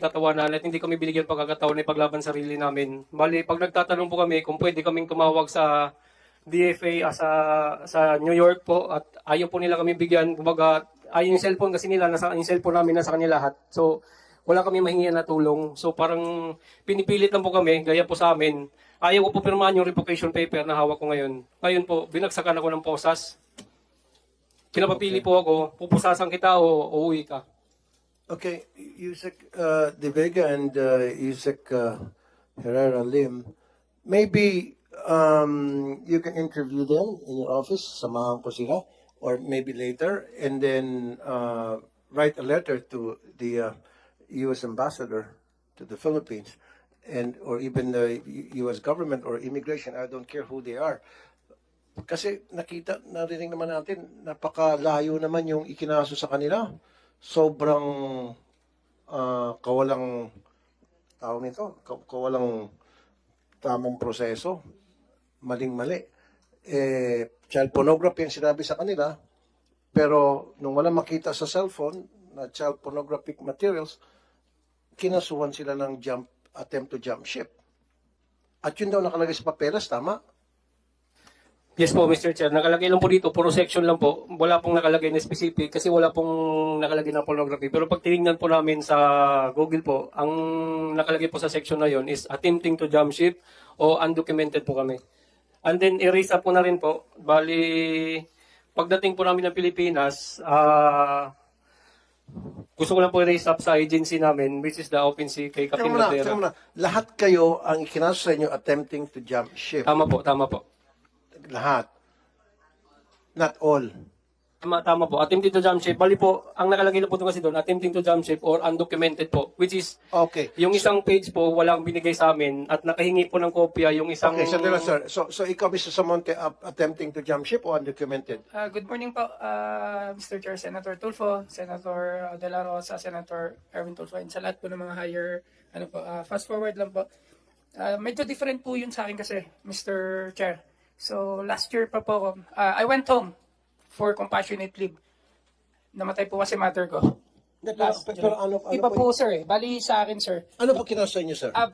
pinagtatawanan at hindi kami binigyan pagkakataon na ipaglaban sarili namin. Bali, pag nagtatanong po kami kung pwede kaming tumawag sa DFA ah, sa sa New York po at ayaw po nila kami bigyan. Kumbaga, ayaw yung cellphone kasi nila, nasa, yung cellphone namin nasa kanila lahat. So, wala kami mahingian na tulong. So, parang pinipilit lang po kami, gaya po sa amin. Ayaw ko po pirmahan yung revocation paper na hawak ko ngayon. Ngayon po, binagsakan ako ng posas. Pinapapili po ako, pupusasan kita o uuwi ka. Okay, Yusek uh, De Vega and uh, Yusek uh, Herrera Lim, maybe um, you can interview them in your office, samahan ko sila, or maybe later, and then uh, write a letter to the uh, U.S. ambassador to the Philippines, and or even the U.S. government or immigration. I don't care who they are. Kasi nakita, narinig naman natin, napakalayo naman yung ikinaso sa kanila. Sobrang ah, kawalang tao nito, ka- kawalang tamang proseso, maling-mali. Eh, child pornography ang sinabi sa kanila, pero nung wala makita sa cellphone na child pornographic materials, kinasuhan sila ng jump, attempt to jump ship. At yun daw nakalagay sa papeles, tama? Yes po, Mr. Chair. Nakalagay lang po dito, puro section lang po. Wala pong nakalagay na specific kasi wala pong nakalagay na pornography. Pero pag tinignan po namin sa Google po, ang nakalagay po sa section na yon is attempting to jump ship o undocumented po kami. And then erase up po na rin po. Bali, pagdating po namin ng Pilipinas, ah gusto ko lang po erase up sa agency namin, which is the OpenSea kay Teka Captain muna. Lahat kayo ang ikinaso sa inyo attempting to jump ship. Tama po, tama po. Lahat. Not all. Tama, tama po. Attempting to jump ship. Bali po, ang nakalagay na po doon kasi doon, attempting to jump ship or undocumented po. Which is, Okay. yung isang page po, walang binigay sa amin at nakahingi po ng kopya yung isang... Okay, sandali lang, sir. So, so ikaw, Mr. Samonte, uh, attempting to jump ship o undocumented? Uh, good morning po, uh, Mr. Chair, Senator Tulfo, Senator De La Rosa, Senator Erwin Tulfo, and sa lahat po ng mga higher, ano po, uh, fast forward lang po. Uh, medyo different po yun sa akin kasi, Mr. Chair. So, last year pa po uh, I went home for compassionate leave. Namatay po kasi mother ko. Pero, Last pero, July. ano, ano, Iba po, po, sir eh. Bali sa akin, sir. ano po kinaso sa inyo, sir? Uh,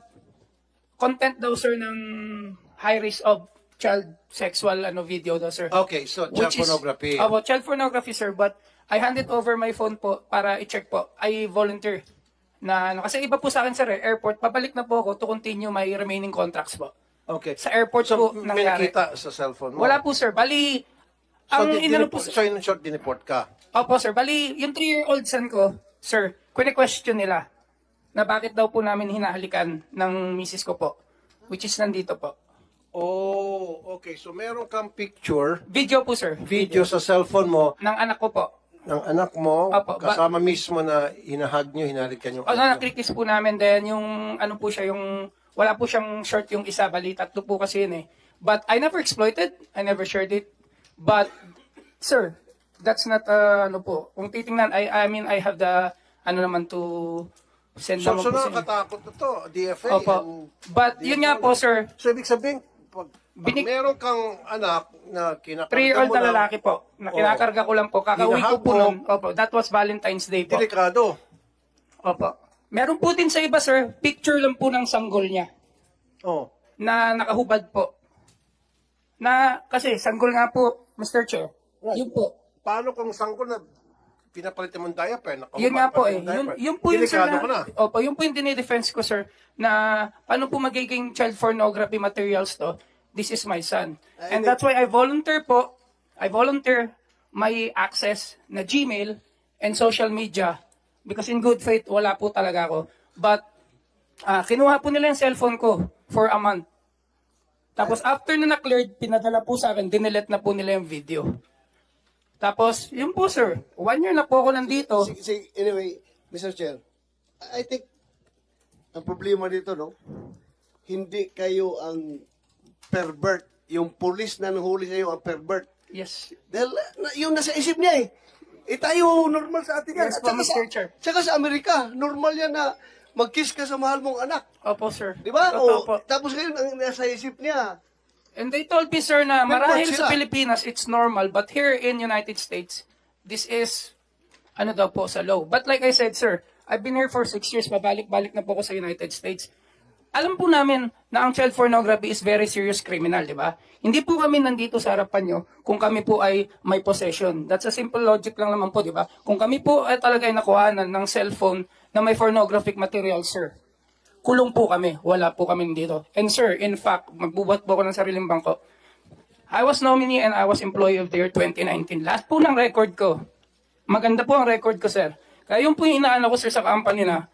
content daw, sir, ng high risk of child sexual ano video daw, sir. okay, so child Which is- pornography. Opo, child pornography, sir. But I handed over my phone po para i-check po. I volunteer. Na, ano, kasi iba po sa akin, sir, eh, airport. Pabalik na po ako to continue my remaining contracts po. Okay. Sa airport So, po may nangyari. nakita sa cellphone mo? Wala po, sir. Bali, So, ang di- inano po, diniport- so, in short, diniport ka. Opo, sir. Bali, yung 3-year-old son ko, sir, kune-question nila na bakit daw po namin hinahalikan ng misis ko po. Which is nandito po. Oh, okay. So, meron kang picture, Video po, sir. video sa cellphone mo Ng anak ko po. ng anak mo, Opo, ba- kasama mismo na hinahag nyo, hinalikan yung Ano, anak nyo. nakikis po namin din yung ano po siya, yung wala po siyang short yung isa, bali tatlo po kasi yun eh. But I never exploited, I never shared it. But, sir, that's not, uh, ano po, kung titingnan, I, I mean, I have the, ano naman to send So, naman so po sa inyo. nakakatakot na to, DFA. Opo. and- But, yun nga po, sir, So, ibig sabihin, pag, pag Binig- meron kang anak na kinakarga 3-year-old mo na lang, lalaki po, na kinakarga ko lang po, kakauwi ko po mo. nun. Opo, that was Valentine's Day po. delikado. Opo. Meron po din sa iba, sir, picture lang po ng sanggol niya. Oh. na nakahubad po. Na, kasi sanggol nga po, Mr. Chair. Right. Yun po. Paano kung sanggol na pinapalitan mong diaper? Nakahubad Yun nga po eh. Yun, yun po yung sir na. na, opo, yun po yung dinidefense ko sir, na paano po magiging child pornography materials to, this is my son. And that's why I volunteer po, I volunteer my access na Gmail and social media because in good faith, wala po talaga ako. But, ah kinuha po nila yung cellphone ko for a month. Tapos after na na-cleared, pinadala po sa akin, dinilet na po nila yung video. Tapos, yun po sir, one year na po ako nandito. See, see, anyway, Mr. Chair, I think ang problema dito, no, hindi kayo ang pervert. Yung police na nahuli sa'yo ang pervert. Yes. Dahil na, yung nasa isip niya eh. Eh tayo, normal sa atin yan. Yes po, Mr. Chair. Tsaka sa Amerika, normal yan na mag-kiss ka sa mahal mong anak. Opo, sir. Di ba? Totoo O, po. tapos ngayon, ang nasa isip niya, And they told me, sir, na May marahil sa sila. Pilipinas, it's normal. But here in United States, this is, ano daw po, sa law. But like I said, sir, I've been here for six years, pabalik-balik na po ako sa United States. Alam po namin na ang child pornography is very serious criminal, di ba? Hindi po kami nandito sa harapan nyo kung kami po ay may possession. That's a simple logic lang naman po, di ba? Kung kami po ay talaga ay nakuhanan ng cellphone na may pornographic material, sir, kulong po kami. Wala po kami dito. And sir, in fact, magbubuhat po ako ng sariling bangko. I was nominee and I was employee of the year 2019. Last po ng record ko. Maganda po ang record ko, sir. Kaya yung po yung inaano ko, sir, sa company na,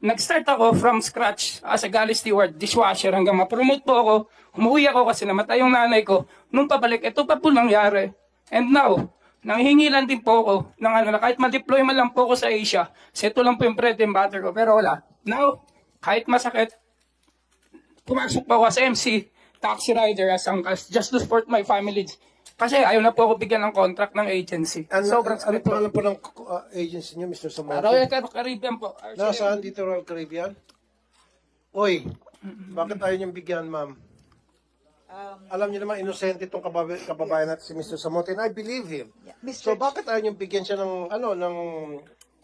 nag-start ako from scratch as a galley steward, dishwasher, hanggang ma-promote po ako. Umuwi ako kasi namatay yung nanay ko. Nung pabalik, ito pa po nangyari. And now, nanghihingi lang din po ako ng ano, kahit ma-deploy man lang po ako sa Asia, seto lang po yung bread and butter ko. Pero wala. Now, kahit masakit, pumasok pa ako sa MC, taxi rider as angkas, just to support my family. Kasi ayaw na po ako bigyan ng contract ng agency. Ano, Sobrang ano sakit po. pangalan po ng uh, agency niyo, Mr. Samonte? Royal Car- Caribbean po. RCM. Nasaan dito Royal Caribbean? Oy, bakit ayaw niyong bigyan, ma'am? Alam niyo naman, inosente itong kabab- kababayan natin si Mr. Samonte, and I believe him. Yeah. So bakit ayaw niyong bigyan siya ng, ano, ng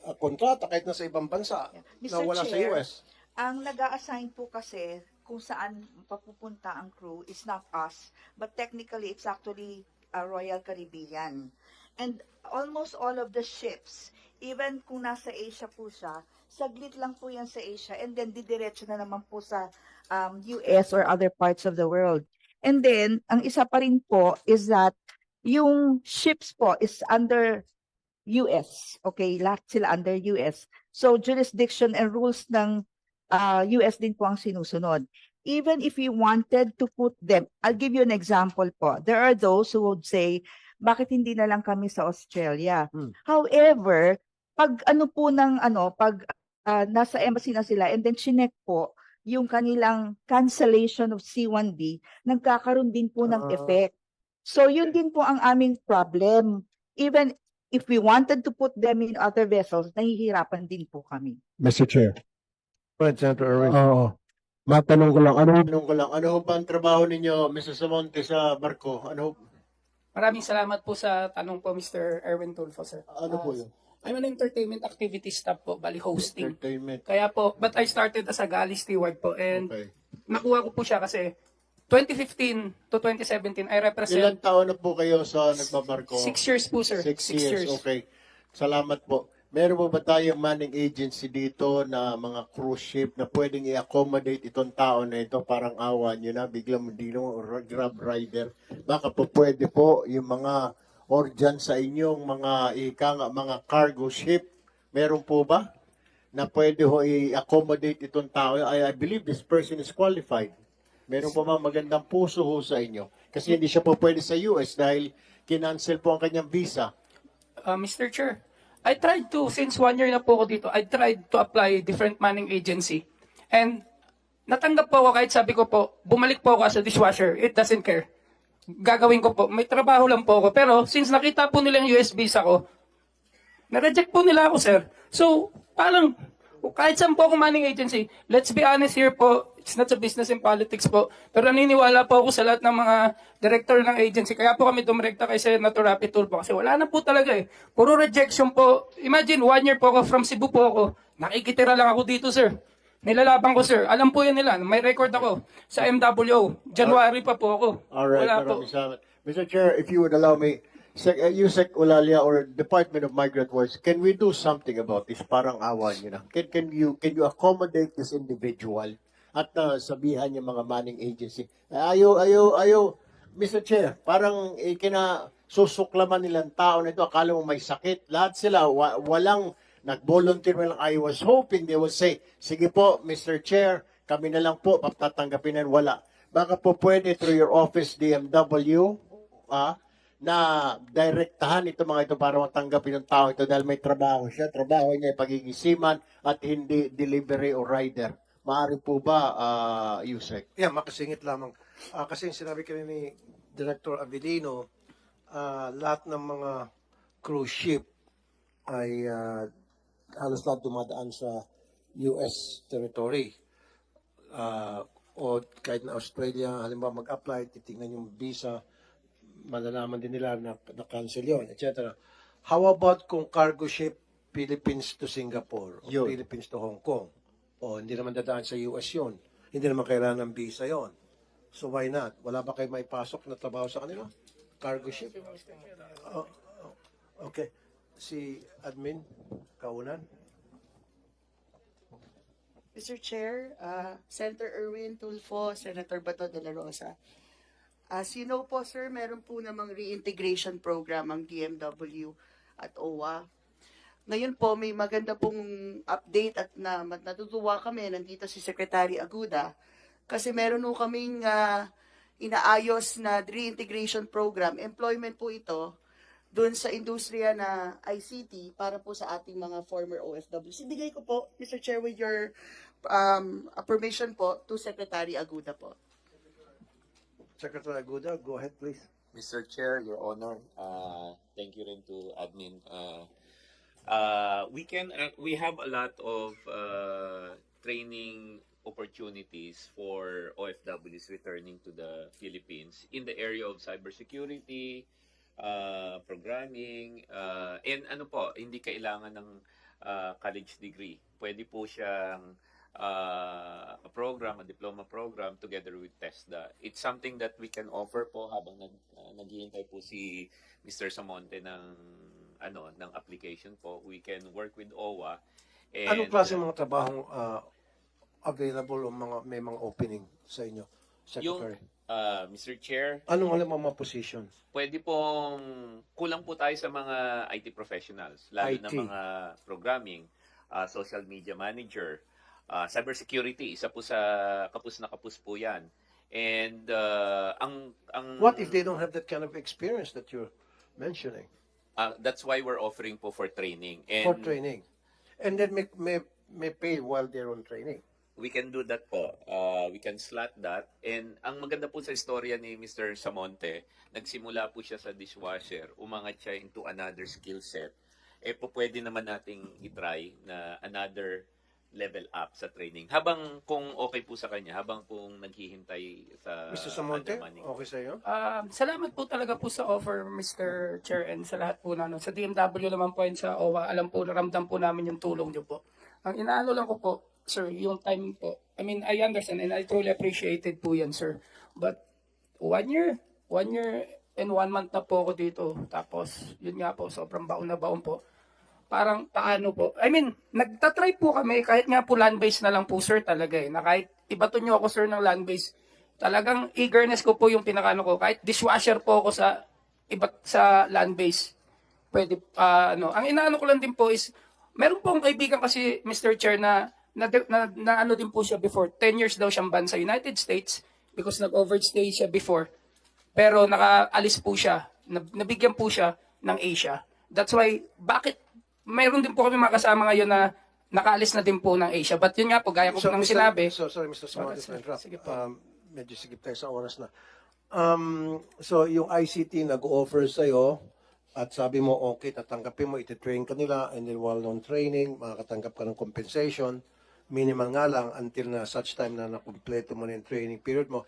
uh, kontrata kahit nasa ibang bansa na Mr. wala sa Chair, US? Ang nag assign po kasi kung saan papupunta ang crew is not us, but technically it's actually a Royal Caribbean. And almost all of the ships, even kung nasa Asia po siya, saglit lang po yan sa Asia and then didiretso na naman po sa um, US or other parts of the world. And then, ang isa pa rin po is that yung ships po is under US. Okay, lahat sila under US. So jurisdiction and rules ng uh, US din po ang sinusunod. Even if you wanted to put them, I'll give you an example po. There are those who would say, bakit hindi na lang kami sa Australia? Hmm. However, pag ano po ng ano, pag uh, nasa embassy na sila and then chinek po yung kanilang cancellation of C1B, nagkakaroon din po ng Ah. effect. So yun din po ang aming problem. Even if we wanted to put them in other vessels, nahihirapan din po kami. Mr. Chair. Right, Senator Erwin. Oo. Matanong ko lang, ano Tanong ko lang, ano ho ba ang trabaho ninyo, Mr. Samonte, sa barko? Ano, ho- Maraming salamat po sa tanong po, Mr. Erwin Tulfo, sir. ano po Ah, yun? I'm an entertainment activity staff po, bali hosting. Entertainment. Kaya po, but I started as a galley steward po and Okay. nakuha ko po siya kasi 2015 to 2017, I represent Ilan taon na po kayo sa nagbabarko? six years po, sir. Six years, okay. Salamat po. Meron ba tayong manning agency dito na mga cruise ship na pwedeng i-accommodate itong tao na ito parang awa nyo na biglang hindi mo grab rider. Baka po pwede po yung mga or dyan sa inyong mga ika nga, mga cargo ship. Meron po ba? Na pwede ho i-accommodate itong tao. I, I believe this person is qualified. Meron po ba magandang puso ho sa inyo? Kasi hindi siya po pwede sa US dahil kinancel po ang kanyang visa. Uh, Mr. Chair, I tried to, since one year na po ako dito, I tried to apply different manning agency. And natanggap po ako kahit sabi ko po, bumalik po ako as a dishwasher. It doesn't care. Gagawin ko po. May trabaho lang po ako. Pero since nakita po nila yung US visa ko, na-reject po nila ako, sir. So, parang, kahit saan po ako manning agency, let's be honest here po, it's not a business in politics po. Pero naniniwala po ako sa lahat ng mga director ng agency. Kaya po kami dumirekta kay Senator Rapi Tulfo kasi wala na po talaga eh. Puro rejection po. Imagine, one year po ako from Cebu po ako. Nakikitira lang ako dito, sir. Nilalabang ko, sir. Alam po yan nila. May record ako sa MWO. January pa po ako. All right, Wala po. Mr. Chair, if you would allow me, Sec, uh, Yusek Ulalia or Department of Migrant Works, can we do something about this? Parang awan nyo na. Can, can, you, can you accommodate this individual at uh, sabihan yung mga manning agency? Ayaw, ayaw, ayaw, Mr. Chair, parang eh, kina susuklaman nilang tao na ito, akala mo may sakit. Lahat sila, wa, walang nag-volunteer lang. I was hoping they would say, sige po, Mr. Chair, kami na lang po, patatanggapin na wala. Baka po pwede through your office, DMW, ah, na direktahan ito mga ito para matanggapin ng tao ito dahil may trabaho siya. Trabaho niya ay pagiging seaman at hindi delivery o rider. Maaari po ba, ah, Yusek? Yeah, makasingit lamang. Ah, kasi sinabi kanina ni Director Avelino, ah, lahat ng mga cruise ship ay ah, halos lahat dumadaan sa US territory. Ah, o kahit na Australia, halimbawa mag-apply, titingnan yung visa, malalaman din nila na na-cancel yun, etc. How about kung cargo ship Philippines to Singapore o Yun. Philippines to Hong Kong. O hindi naman dadaan sa US yon. Hindi naman kailangan ng visa yon. So why not? Wala ba kayo maipasok na trabaho sa kanila? Cargo ship? Oh, oh, okay. Si admin, kaunan. Mr. Chair, uh, Senator Erwin Tulfo, Senator Bato de la Rosa. As you know po, sir, meron po namang reintegration program ang DMW at OWA. Ngayon po, may maganda pong update at na, natutuwa kami, nandito si Secretary Aguda, kasi meron po kaming ah, inaayos na reintegration program. Employment po ito doon sa industriya na ICT para po sa ating mga former OFWs. Ibigay ko po, Mr. Chair, with your um, permission po to Secretary Aguda po. Secretary Aguda, go ahead please. Mr. Chair, Your Honor, uh, thank you rin to admin. Uh, uh, we can, uh, we have a lot of uh, training opportunities for OFWs returning to the Philippines in the area of cybersecurity, uh, programming, uh, and ano po, hindi kailangan ng uh, college degree. Pwede po siyang uh, program, a diploma program together with TESDA. It's something that we can offer po habang nag, uh, naghihintay po si Mr. Samonte ng ano ng application po. We can work with OWA. And, Anong klase ng mga trabahong ah, available o mga may mga opening sa inyo, yung Secretary? uh, Mr. Chair, Anong alam mga positions? pwede pong kulang po tayo sa mga IT professionals, lalo na IT. mga programming, uh, social media manager, uh, cybersecurity, isa po sa kapus na kapus po 'yan. And uh, ang ang What if they don't have that kind of experience that you're mentioning uh, that's why we're offering po for training. And for training? And then may, may, may pay while they're on training. we can do that po. Uh, we can slot that. And ang maganda po sa istorya ni Mr. Samonte, nagsimula po siya sa dishwasher, umangat siya into another skill set. Eh po pwede naman nating itry na another level up sa training. Habang kung okay po sa kanya, habang kung naghihintay sa Mr. Samonte, other money. okay sa iyo? Um, salamat po talaga po sa offer, Mr. Chair, and sa lahat po na, no. Sa DMW naman po and sa OWA, alam po, naramdam po namin yung tulong niyo po. Ang inaano lang ko po, sir, yung time po, I mean, I understand and I truly appreciated po yan, sir. But, one year, one year and one month na po ako dito. Tapos, yun nga po, sobrang baon na baon po. Parang paano po? I mean, nagtatry po kami, kahit nga po land-based na lang po, sir, talaga eh. Na kahit ibato nyo ako, sir, ng land-based, talagang eagerness ko po yung pinakano ko. Kahit dishwasher po ako sa iba't sa land base. Pwede ah, ano, ang inaano ko lang din po is meron po akong kaibigan kasi Mr. Chair na na, na, na ano din po siya before. 10 years daw siyang ban sa United States because nag-overstay siya before. Pero nakaalis po siya. Nab- Nabigyan po siya ng Asia. That's why, bakit mayroon din po kami mga kasama ngayon na nakaalis na din po ng Asia. But yun nga po, gaya ko po nang Mr. sinabi, So, sorry, Mr. Sige, to interrupt. sige po. Um, medyo sigip tayo sa oras na. Um, so, yung ICT nag-offer sa'yo at sabi mo, okay, tatanggapin mo, ititrain ka nila, and then while on training, makakatanggap ka ng compensation, minimal nga lang until na such time na nakumpleto mo na yung training period mo,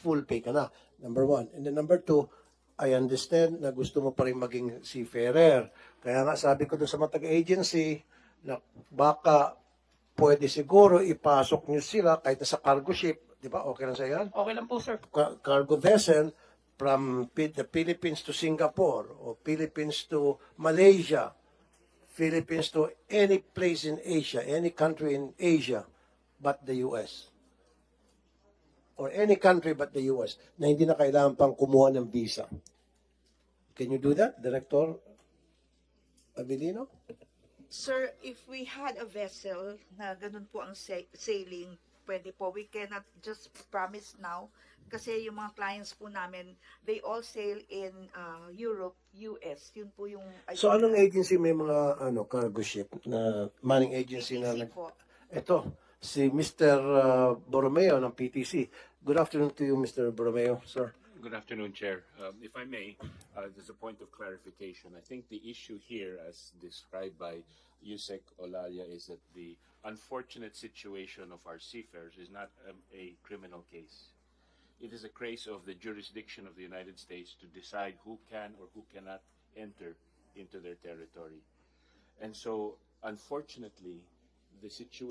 full pay ka na. Number one. And then number two, I understand na gusto mo pa rin maging seafarer. Kaya nga sabi ko doon sa mga taga-agency na baka pwede siguro ipasok nyo sila kahit sa cargo ship. Di ba? Okay lang sa yan? okay lang po sir. Ca- Cargo vessel from Pi- the Philippines to Singapore or Philippines to Malaysia, Philippines to any place in Asia, any country in Asia but the US. Or any country but the US na hindi na kailangan pang kumuha ng visa. Can you do that, Director Abilino? Sir, if we had a vessel na ganun po ang sa- sailing, pwede po. We cannot just promise now kasi yung mga clients po namin, they all sail in uh, Europe, US. Yun po yung... So anong agency may mga ano cargo ship na manning agency na nag PTC po. Ito, si Mr. uh, Borromeo ng PTC. Good afternoon to you, Mr. Borromeo, sir. Good afternoon, Chair. Um, If I may, uh, there's a point of clarification. I think the issue here, as described by Yusek Olalia, is that the unfortunate situation of our seafarers is not um, a criminal case. It is a case of the jurisdiction of the United States to decide who can or who cannot enter into their territory. And so, unfortunately, the situation